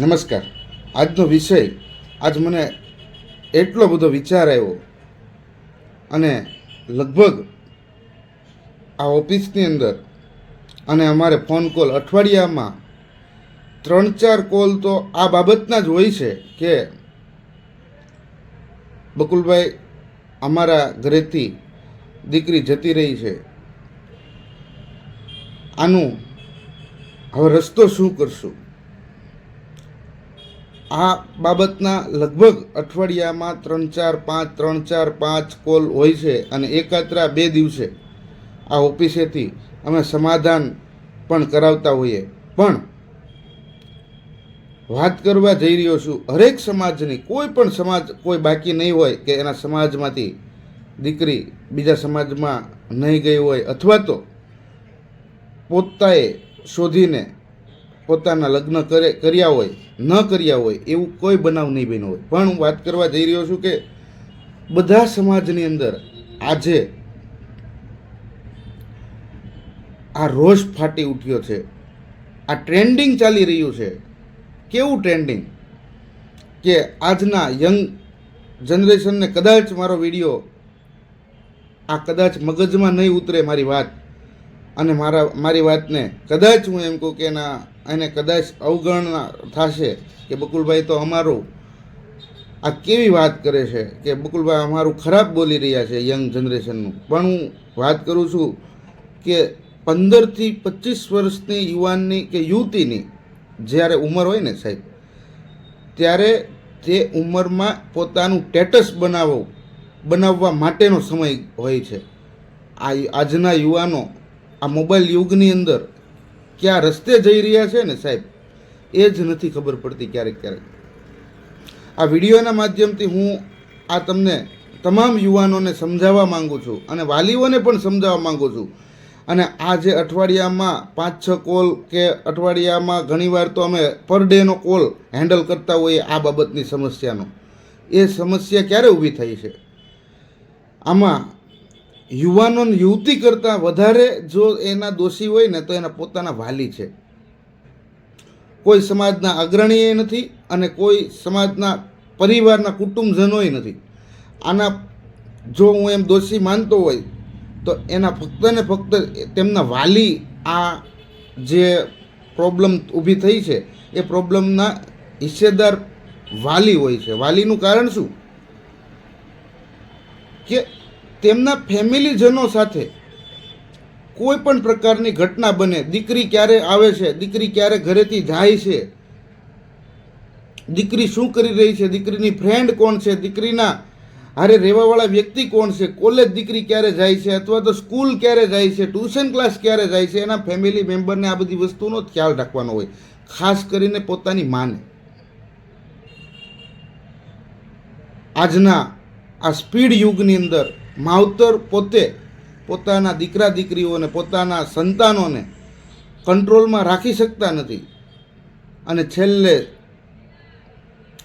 નમસ્કાર. આજનો વિષય, આજ મને એટલો બધો વિચાર આવ્યો અને લગભગ આ ઓફિસની અંદર અને અમારે ફોન કોલ અઠવાડિયામાં ત્રણ ચાર કોલ તો આ બાબતના જ હોય છે કે બકુલભાઈ અમારા ઘરેથી દીકરી જતી રહી છે. આનું હવે રસ્તો શું કરશું? આ બાબતના લગભગ અઠવાડિયામાં ત્રણ ચાર પાંચ, ત્રણ ચાર પાંચ કોલ હોય છે અને એકાત્રા બે દિવસે આ ઓફિસેથી અમે સમાધાન પણ કરાવતા હોઈએ. પણ વાત કરવા જઈ રહ્યો છું, હરેક સમાજની, કોઈ પણ સમાજ, કોઈ બાકી નહીં હોય કે એના સમાજમાંથી દીકરી બીજા સમાજમાં નહીં ગઈ હોય અથવા તો પોતાએ શોધીને પોતાના લગ્ન કરે, કર્યા હોય, ન કર્યા હોય, એવું કોઈ બનાવ નહીં બન્યો હોય. પણ હું વાત કરવા જઈ રહ્યો છું કે બધા સમાજની અંદર આજે આ રોષ ફાટી ઉઠ્યો છે. આ ટ્રેન્ડિંગ ચાલી રહ્યું છે. કેવું ટ્રેન્ડિંગ? કે આજના યંગ જનરેશનને કદાચ મારો વીડિયો આ કદાચ મગજમાં નહીં ઉતરે મારી વાત. અને મારા, મારી વાતને કદાચ હું એમ કહું કે ના, એને કદાચ અવગણના થશે કે બકુલભાઈ તો અમારું આ કેવી વાત કરે છે કે બકુલભાઈ અમારું ખરાબ બોલી રહ્યા છે યંગ જનરેશનનું. પણ હું વાત કરું છું કે પંદરથી પચીસ વર્ષની યુવાનની કે યુવતીની જ્યારે ઉંમર હોય ને સાહેબ, ત્યારે તે ઉંમરમાં પોતાનું સ્ટેટસ બનાવવું બનાવવા માટેનો સમય હોય છે. આ આજના યુવાનો આ મોબાઈલ યુગની અંદર ક્યાં રસ્તે જઈ રહ્યા છે ને સાહેબ, એ જ નથી ખબર પડતી ક્યારેક ક્યારેક. આ વિડીયોના માધ્યમથી હું આ તમને તમામ યુવાનોને સમજાવવા માંગુ છું અને વાલીઓને પણ સમજાવવા માંગુ છું. અને આ જે અઠવાડિયામાં પાંચ છ કોલ કે અઠવાડિયામાં ઘણીવાર તો અમે પર ડેનો કોલ હેન્ડલ કરતા હોઈએ આ બાબતની સમસ્યાનો. એ સમસ્યા ક્યારે ઊભી થઈ છે? આમાં યુવાનો યુવતી કરતાં વધારે જો એના દોષી હોય ને તો એના પોતાના વાલી છે. કોઈ સમાજના અગ્રણીએ નથી અને કોઈ સમાજના પરિવારના કુટુંબજનોય નથી. આના જો હું એમ દોષી માનતો હોય તો એના ફક્ત ને ફક્ત તેમના વાલી આ જે પ્રોબ્લેમ ઊભી થઈ છે એ પ્રોબ્લેમના હિસ્સેદાર વાલી હોય છે. વાલીનું કારણ શું? કે તેમના ફેમિલીજનો સાથે કોઈ પણ પ્રકારની ઘટના બને, દીકરી ક્યારે આવે છે, દીકરી ક્યારે ઘરેથી જાય છે, દીકરી શું કરી રહી છે, દીકરીની ફ્રેન્ડ કોણ છે, દીકરીના હારે રહેવાવાળા વ્યક્તિ કોણ છે કોલેજ દીકરી ક્યારે જાય છે અથવા તો સ્કૂલ ક્યારે જાય છે ટ્યુશન ક્લાસ ક્યારે જાય છે, એના ફેમિલી મેમ્બરને આ બધી વસ્તુનો ખ્યાલ રાખવાનો હોય, ખાસ કરીને પોતાની માને. આજના આ સ્પીડ યુગની અંદર માવતર પોતે પોતાના દીકરા દીકરીઓને પોતાના સંતાનોને કંટ્રોલમાં રાખી શકતા નથી. અને છેલ્લે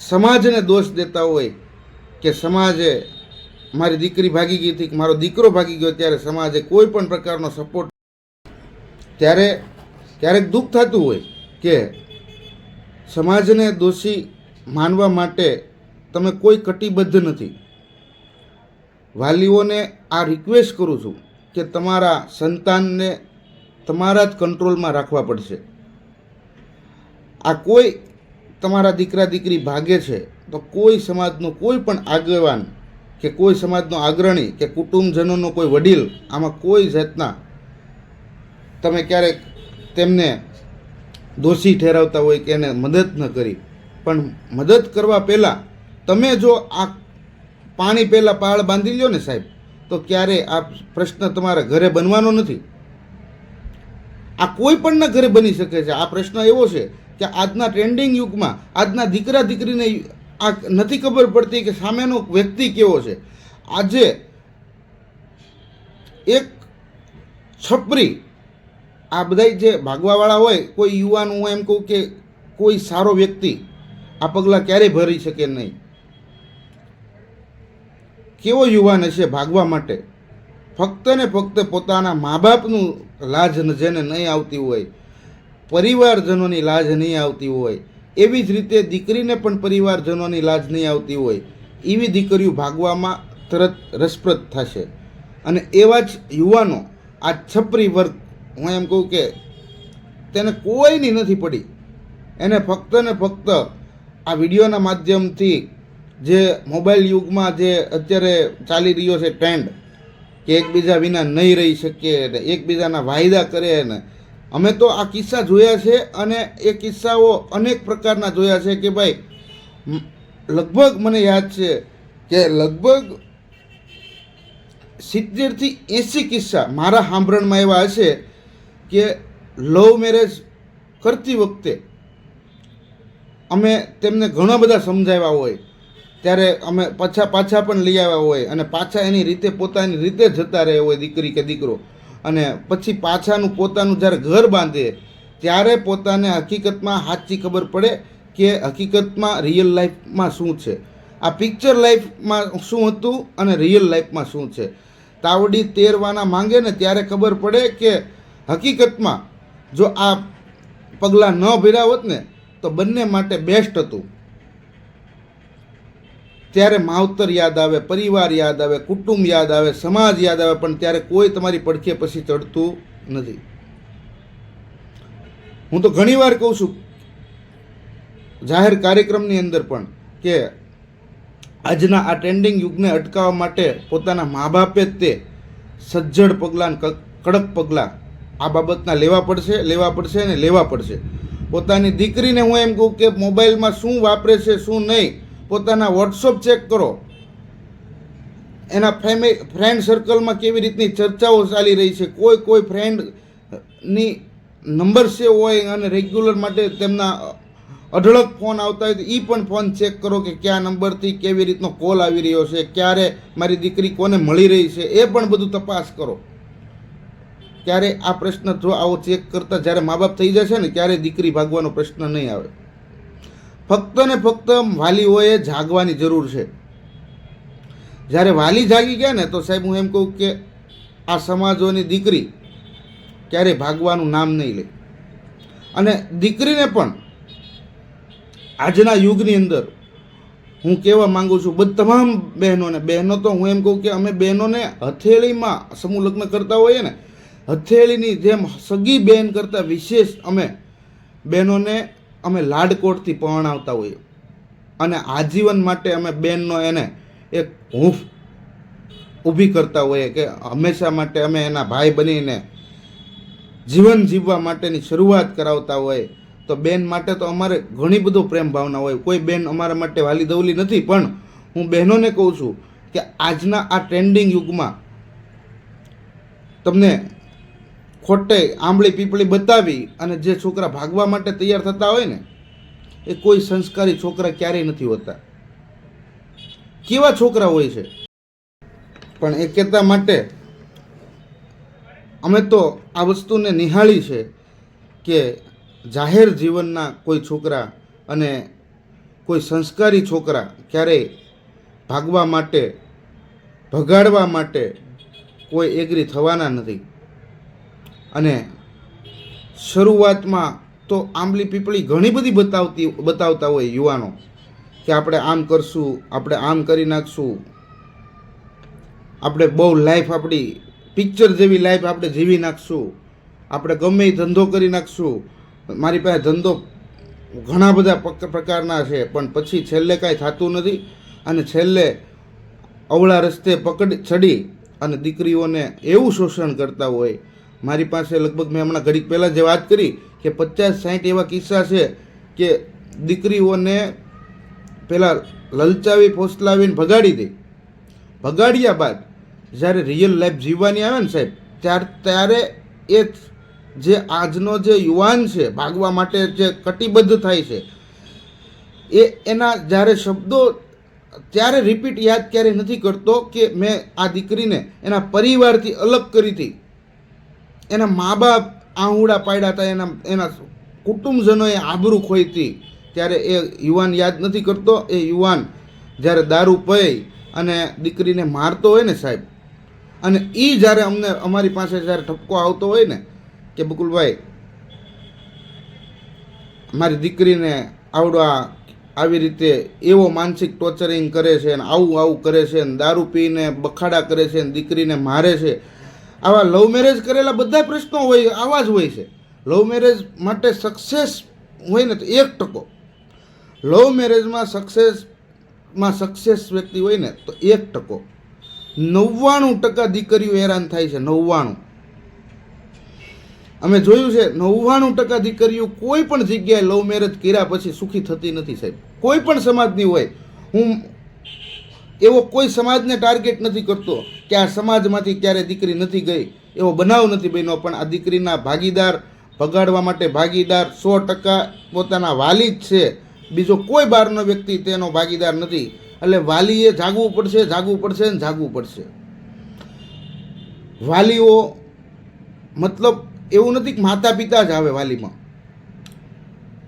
સમાજને દોષ દેતા હોય કે સમાજે મારી દીકરી ભાગી ગઈ હતી કે મારો દીકરો ભાગી ગયો ત્યારે સમાજે કોઈ પણ પ્રકારનો સપોર્ટ ત્યારે ક્યારેક દુઃખ થતું હોય કે સમાજને દોષી માનવા માટે તમે કોઈ કટિબદ્ધ નથી. વાલીઓને આ રિક્વેસ્ટ કરું છું કે તમારા સંતાનને તમારા જ કંટ્રોલમાં રાખવા પડશે. આ કોઈ તમારા દીકરા દીકરી ભાગે છે તો કોઈ સમાજનો કોઈ પણ આગેવાન કે કોઈ સમાજનો આગ્રણી કે કુટુંબજનોનો કોઈ વડીલ આમાં કોઈ જાતના તમે ક્યારેક તેમને દોષી ઠેરવતા હોય કે એને મદદ ન કરી. પણ મદદ કરવા પહેલાં તમે જો આ પાણી પહેલાં પાળ બાંધી લ્યો ને સાહેબ, તો ક્યારે આ પ્રશ્ન તમારા ઘરે બનવાનો નથી? આ કોઈ પણના ઘરે બની શકે છે? આ પ્રશ્ન એવો છે કે આજના ટ્રેન્ડિંગ યુગમાં આજના દીકરા દીકરીને આ નથી ખબર પડતી કે સામેનો વ્યક્તિ કેવો છે. આજે એક છપરી, આ બધા જે ભાગવાવાળા હોય, કોઈ યુવાન હું એમ કહું કે કોઈ સારો વ્યક્તિ આ પગલાં ક્યારેય ભરી શકે નહીં. કેવો યુવાન હશે ભાગવા માટે? ફક્ત ને ફક્ત પોતાના મા બાપનું લાજ જેને નહીં આવતી હોય, પરિવારજનોની લાજ નહીં આવતી હોય, એવી જ રીતે દીકરીને પણ પરિવારજનોની લાજ નહીં આવતી હોય, એવી દીકરીઓ ભાગવામાં તરત રસપ્રદ થશે. અને એવા જ યુવાનો આ છપરી વર્ગ, હું એમ કહું કે તેને કોઈની નથી પડી. એને ફક્ત ને ફક્ત આ વિડીયોના માધ્યમથી જે મોબાઈલ યુગમાં જે અત્યારે ચાલી રહ્યો છે ટ્રેન્ડ કે એકબીજા વિના નહીં રહી શકીએ ને એકબીજાના વાયદા કરે ને અમે તો આ કિસ્સા જોયા છે અને એ કિસ્સાઓ અનેક પ્રકારના જોયા છે કે ભાઈ લગભગ મને યાદ છે કે લગભગ સિત્તેરથી એંસી કિસ્સા મારા સાંભળણમાં એવા હશે કે લવ મેરેજ કરતી વખતે અમે તેમને ઘણા બધા સમજાવ્યા હોય. ત્યારે અમે પાછા પાછા પણ લઈ આવ્યા હોય અને પાછા એની રીતે પોતાની રીતે જતા રહે હોય દીકરી કે દીકરો. અને પછી પાછાનું પોતાનું જ્યારે ઘર બાંધે, ત્યારે પોતાને હકીકતમાં સાચી ખબર પડે કે હકીકતમાં રિયલ લાઈફમાં શું છે. આ પિક્ચર લાઈફમાં શું હતું અને રિયલ લાઈફમાં શું છે. તાવડી તેરવાના માંગે ને ત્યારે ખબર પડે કે હકીકતમાં જો આ પગલાં ન ભર્યા હોત ને, તો બંને માટે બેસ્ટ હતું. ત્યારે માવતર યાદ આવે, પરિવાર યાદ આવે, કુટુંબ યાદ આવે, સમાજ યાદ આવે, પણ ત્યારે કોઈ તમારી પડખે પછી ચડતું નથી. હું તો ઘણીવાર કહું છું, જાહેર કાર્યક્રમની અંદર પણ, કે આજના આ ટ્રેન્ડિંગ યુગને અટકાવવા માટે પોતાના મા બાપે તે સજ્જડ પગલાં કડક પગલાં આ બાબતના લેવા પડશે લેવા પડશે ને લેવા પડશે. પોતાની દીકરીને હું એમ કહું કે મોબાઈલમાં શું વાપરે છે, શું નહીં પોતાના વોટ્સઅપ ચેક કરો. એના ફેમિલી ફ્રેન્ડ સર્કલમાં કેવી રીતની ચર્ચાઓ ચાલી રહી છે? કોઈ કોઈ ફ્રેન્ડની નંબર સેવ હોય અને રેગ્યુલર માટે તેમના અઢળક ફોન આવતા હોય તો એ પણ ફોન ચેક કરો કે કયા નંબરથી કેવી રીતનો કોલ આવી રહ્યો છે? ક્યારે મારી દીકરી કોને મળી રહી છે? એ પણ બધું તપાસ કરો. ત્યારે આ પ્રશ્ન જો આવો ચેક કરતા જ્યારે મા બાપ થઈ જશે ને, ત્યારે દીકરી ભાગવાનો પ્રશ્ન નહીં આવે. ફક્ત ને ફક્ત વાલીઓએ જાગવાની જરૂર છે. જ્યારે વાલી જાગી ગયા ને તો સાહેબ હું એમ કહું કે આ સમાજોની દીકરી ક્યારેય ભાગવાનું નામ નહીં લે. અને દીકરીને પણ આજના યુગની અંદર હું કહેવા માગું છું, બધ તમામ બહેનોને, બહેનો તો હું એમ કહું કે અમે બહેનોને હથેળીમાં સમૂહ લગ્ન કરતા હોઈએ ને, હથેળીની જેમ સગી બહેન કરતાં વિશેષ અમે બહેનોને અમે લાડકોટથી પરણાવતા હોઈએ. અને આજીવન માટે અમે બેનનો એને એક હૂંફ ઊભી કરતા હોઈએ કે હંમેશા માટે અમે એના ભાઈ બનીને જીવન જીવવા માટેની શરૂઆત કરાવતા હોય તો બેન માટે તો અમારે ઘણી બધો પ્રેમ ભાવના હોય. કોઈ બેન અમારા માટે વાલી દવલી નથી, પણ હું બહેનોને કહું છું કે આજના આ ટ્રેન્ડિંગ યુગમાં તમને ખોટે આંબળી પીપળી બતાવી અને જે છોકરા ભાગવા માટે તૈયાર થતા હોય ને, એ કોઈ સંસ્કારી છોકરા ક્યારેય નથી હોતા. કેવા છોકરા હોય છે? પણ એ કહેતા માટે અમે તો આ વસ્તુને નિહાળી છે કે જાહેર જીવનના કોઈ છોકરા અને કોઈ સંસ્કારી છોકરા ક્યારેય ભાગવા માટે, ભગાડવા માટે કોઈ એગ્રી થવાના નથી. અને શરૂઆતમાં તો આંબલી પીપળી ઘણી બધી બતાવતી બતાવતા હોય યુવાનો કે આપણે આમ કરશું, આપણે આમ કરી નાખશું. આપણે બહુ લાઈફ આપણી પિક્ચર જેવી લાઈફ આપણે જીવી નાખશું. આપણે ગમે એ ધંધો કરી નાખશું. મારી પાસે ધંધો ઘણા બધા પ્રકારના છે, પણ પછી છેલ્લે કાંઈ થતું નથી અને છેલ્લે અવળા રસ્તે પકડી ચડી અને દીકરીઓને એવું શોષણ કરતા હોય મારી પાસે લગભગ મેં હમણાં ઘડીક પહેલાં જે વાત કરી કે પચાસ સાઠ એવા કિસ્સા છે કે દીકરીઓને પહેલાં લલચાવી, ફોસલાવીને ભગાડી દે. ભગાડ્યા બાદ જ્યારે રિયલ લાઈફ જીવવાની આવે ને સાહેબ, ત્યાર ત્યારે એ જે આજનો જે યુવાન છે, ભાગવા માટે જે કટિબદ્ધ થાય છે, એ એના જ્યારે શબ્દો ત્યારે રિપીટ યાદ ક્યારેય નથી કરતો કે મેં આ દીકરીને એના પરિવારથી અલગ કરી હતી. એના મા બાપ આહુડા પાડ્યા હતા, એના એના કુટુંબજનોએ આબરૂ ખોઈ હતી ત્યારે એ યુવાન યાદ નથી કરતો, એ યુવાન જ્યારે દારૂ પી અને દીકરીને મારતો હોય ને સાહેબ, અને એ જ્યારે અમને, અમારી પાસે જ્યારે ઠપકો આવતો હોય ને, કે બકુલભાઈ, મારી દીકરીને આવડા આવી રીતે એવો માનસિક ટોર્ચરિંગ કરે છે ને આવું આવું કરે છે ને દારૂ પીને બખાડા કરે છે ને દીકરીને મારે છે આવા લવ મેરેજ કરેલા બધા પ્રશ્નો હોય, આવા જ હોય છે. લવ મેરેજ માટે સક્સેસ હોય ને તો એક ટકો. લવ મેરેજમાં સક્સેસમાં સક્સેસ વ્યક્તિ હોય ને તો એક ટકો. નવ્વાણું ટકા દીકરીઓ હેરાન થાય છે, નવ્વાણું. અમે જોયું છે, નવ્વાણું ટકા દીકરીઓ કોઈ પણ જગ્યાએ લવ મેરેજ કર્યા પછી સુખી થતી નથી સાહેબ. કોઈ પણ સમાજની હોય. હું એવો કોઈ સમાજને ટાર્ગેટ નથી કરતો કે આ સમાજમાંથી ક્યારે દીકરી નથી ગઈ. એવો બનાવ નથી બન્યો. પણ આ દીકરીના ભાગીદાર ભગાડવા માટે ભાગીદાર સો ટકા પોતાના વાલી જ છે. બીજો કોઈ બહારનો વ્યક્તિ તેનો ભાગીદાર નથી. એટલે વાલીએ જાગવું પડશે જાગવું પડશે ને જાગવું પડશે. વાલીઓ મતલબ એવું નથી કે માતા પિતા જ આવે વાલીમાં.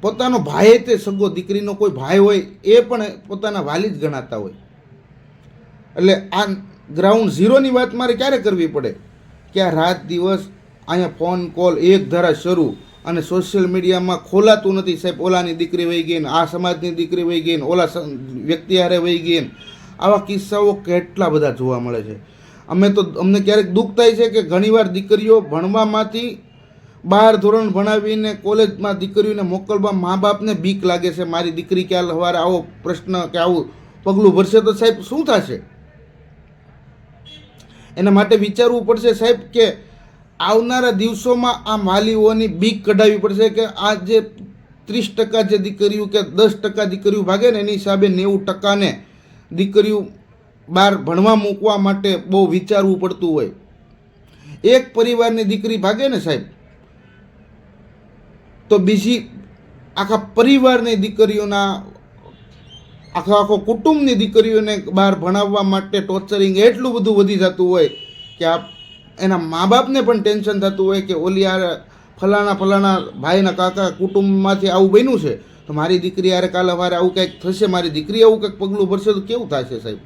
પોતાનો ભાઈ તે સગો, દીકરીનો કોઈ ભાઈ હોય એ પણ પોતાના વાલી જ ગણાતા હોય. એટલે આ ગ્રાઉન્ડ ઝીરોની વાત મારે ક્યારે કરવી પડે? કે આ રાત દિવસ અહીંયા ફોન કોલ એક ધારા શરૂ અને સોશિયલ મીડિયામાં ખોલાતું નથી સાહેબ, ઓલાની દીકરી વહી ગઈ ને, આ સમાજની દીકરી વહી ગઈ ને, ઓલા વ્યક્તિ હારે વહી ગઈ ને, આવા કિસ્સાઓ કેટલા બધા જોવા મળે છે. અમે તો અમને ક્યારેક દુઃખ થાય છે કે ઘણીવાર દીકરીઓ ભણવામાંથી બાર ધોરણ ભણાવીને કોલેજમાં દીકરીઓને મોકલવા મા બાપને બીક લાગે છે, મારી દીકરી ક્યાં સવારે આવો પ્રશ્ન કે આવું પગલું ભરશે તો સાહેબ શું થશે? એના માટે વિચારવું પડશે સાહેબ કે આવનારા દિવસોમાં આ માલીઓની બીક કઢાવી પડશે કે આ જે ત્રીસ ટકા જે દીકરીઓ કે દસ ટકા દીકરીઓ ભાગે ને એની હિસાબે નેવું ટકાને દીકરીઓ બહાર ભણવા મૂકવા માટે બહુ વિચારવું પડતું હોય. એક પરિવારની દીકરી ભાગે ને સાહેબ, તો બીજી આખા પરિવારની દીકરીઓના આખો આખો કુટુંબની દીકરીઓને બહાર ભણાવવા માટે ટોર્ચરિંગ એટલું બધું વધી જતું હોય કે આ એના મા બાપને પણ ટેન્શન થતું હોય કે ઓલી આ ફલાણા ફલાણા ભાઈના કાકા કુટુંબમાંથી આવું બન્યું છે, તો મારી દીકરી યારે કાલે વારે આવું કંઈક થશે, મારી દીકરી આવું કંઈક પગલું ભરશે તો કેવું થશે સાહેબ?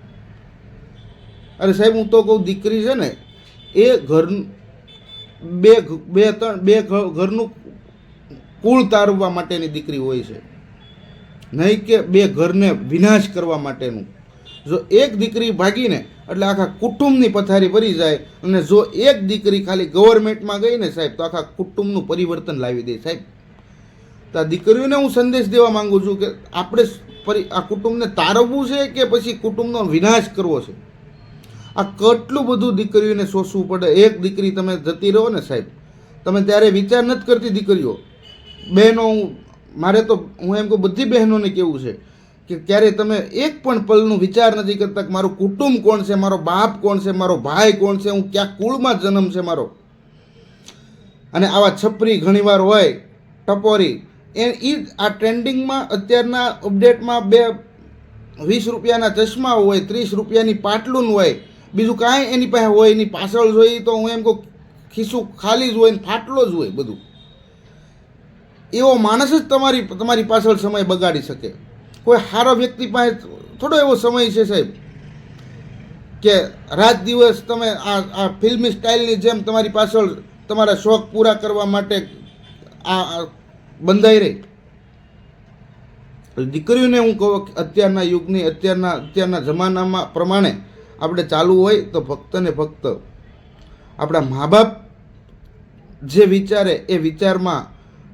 અરે સાહેબ, હું તો કહું દીકરી છે ને, એ ઘર બે બે ત્રણ, બે ઘરનું કુળ તારવવા માટેની દીકરી હોય છે. નહીં કે બે ઘરને વિનાશ કરવા માટેનું. જો એક દીકરી ભાગીને, એટલે આખા કુટુંબની પથારી ભરી જાય, અને જો એક દીકરી ખાલી ગવર્મેન્ટમાં ગઈ ને સાહેબ, તો આખા કુટુંબનું પરિવર્તન લાવી દે સાહેબ. તો આ દીકરીઓને હું સંદેશ દેવા માંગુ છું કે આપણે પરી, આ કુટુંબને તારવવું છે કે પછી કુટુંબનો વિનાશ કરવો છે? આ કેટલું બધું દીકરીઓને સોસવું પડે? એક દીકરી તમે જતી રહો ને સાહેબ, તમે ત્યારે વિચાર નથી કરતી દીકરીઓ. બહેનો હું મારે તો હું એમ કહું, બધી બહેનોને કેવું છે કે ક્યારે તમે એક પણ પલનું વિચાર નથી કરતા કે મારું કુટુંબ કોણ છે, મારો બાપ કોણ છે, મારો ભાઈ કોણ છે, હું ક્યાં કુળમાં જન્મ છે મારો. અને આવા છપરી ઘણીવાર હોય, ટપોરી, એ ઈ આ ટ્રેન્ડિંગમાં અત્યારના અપડેટમાં બે વીસ રૂપિયાના ચશ્મા હોય, ત્રીસ રૂપિયાની પાટલું હોય, બીજું કાંઈ એની પાસે હોય, એની પાછળ જોઈએ તો હું એમ કહું ખિસ્સું ખાલી જ હોય ને ફાટલો જ હોય બધું. એવો માણસ જ તમારી તમારી પાછળ સમય બગાડી શકે. કોઈ સારો વ્યક્તિ પાસે થોડો એવો સમય છે સાહેબ, કે રાત દિવસ તમે આ આ ફિલ્મી સ્ટાઇલની જેમ તમારી પાછળ તમારા શોખ પૂરા કરવા માટે આ બંધાઈ રહી. દીકરીઓને હું કહું કે અત્યારના યુગની, અત્યારના અત્યારના જમાનામાં પ્રમાણે આપણે ચાલુ હોય તો ફક્ત ને ફક્ત આપણા મા બાપ જે વિચારે એ વિચારમાં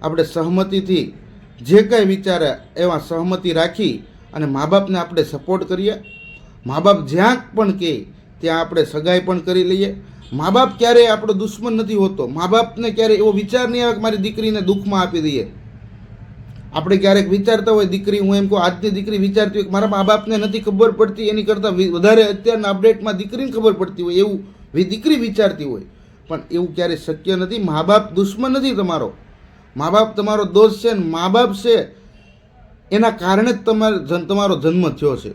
આપણે સહમતિથી જે કાંઈ વિચારે એમાં સહમતિ રાખી અને મા બાપને આપણે સપોર્ટ કરીએ. મા બાપ જ્યાં પણ કહે ત્યાં આપણે સગાઈ પણ કરી લઈએ. મા બાપ ક્યારેય આપણો દુશ્મન નથી હોતો. મા બાપને ક્યારેય એવો વિચાર નહીં આવે કે મારી દીકરીને દુઃખમાં આપી દઈએ. આપણે ક્યારેક વિચારતા હોય, દીકરી, હું એમ કહું, આજની દીકરી વિચારતી હોય કે મારા મા બાપને નથી ખબર પડતી, એની કરતાં વધારે અત્યારના અપડેટમાં દીકરીને ખબર પડતી હોય, એવું દીકરી વિચારતી હોય. પણ એવું ક્યારેય શક્ય નથી. મા બાપ દુશ્મન નથી તમારો. મા બાપ તમારો દોસ્ત છે ને મા બાપ છે, એના કારણે જ તમારે તમારો જન્મ થયો છે.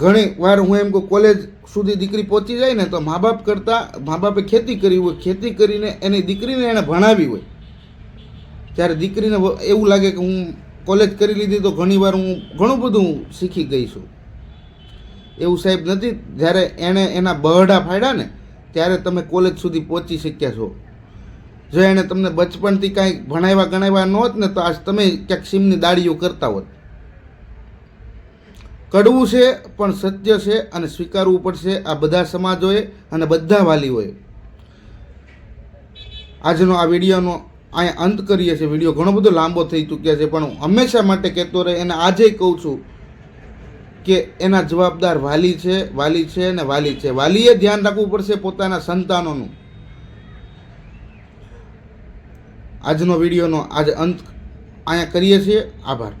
ઘણી વાર હું એમ કહું, કોલેજ સુધી દીકરી પહોંચી જાય ને તો મા બાપ કરતાં મા બાપે ખેતી કરી હોય, ખેતી કરીને એની દીકરીને એણે ભણાવી હોય. ત્યારે દીકરીને એવું લાગે કે હું કોલેજ કરી લીધી તો ઘણીવાર હું ઘણું બધું શીખી ગઈ છું. એવું સાહેબ નથી, જ્યારે એણે એના બહડા ફાડ્યા ને, ત્યારે તમે કોલેજ સુધી પહોંચી શક્યા છો. જો એણે તમને બચપણથી કાંઈ ભણાવ્યા, ગણાવ્યા ન હોત ને, તો આજ તમે ક્યાંક સીમની દાડીઓ કરતા હોત. કડવું છે, પણ સત્ય છે અને સ્વીકારવું પડશે આ બધા સમાજોએ અને બધા વાલીઓએ. આજનો આ વિડીયોનો અહીંયા અંત કરીએ છીએ. વીડિયો ઘણો બધો લાંબો થઈ ચૂક્યા છે, પણ હું હંમેશા માટે કહેતો રહે અને આજે કહું છું કે એના જવાબદાર વાલી છે વાલી છે અને વાલી છે. વાલીએ ધ્યાન રાખવું પડશે પોતાના સંતાનોનું. આજનો વિડીયોનો આજે અંત અહીંયા કરીએ છીએ. આભાર.